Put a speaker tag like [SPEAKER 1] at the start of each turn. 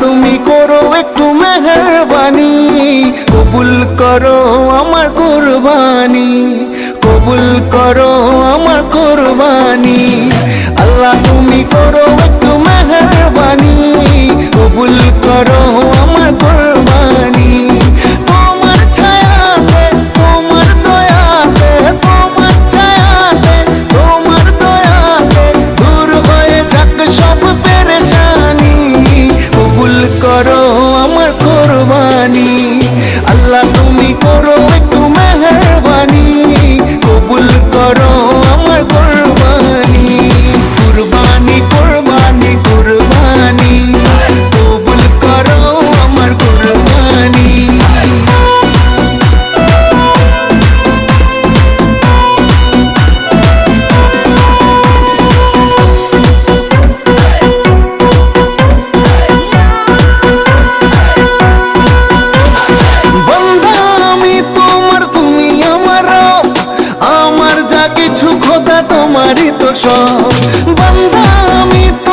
[SPEAKER 1] তুমি করো একটু মেহরবানি। কবুল করো আমার কোরবানি। কবুল করো আমার কোরবানি। জানি সদা তোমারই তো সব। বন্ধ আমি তো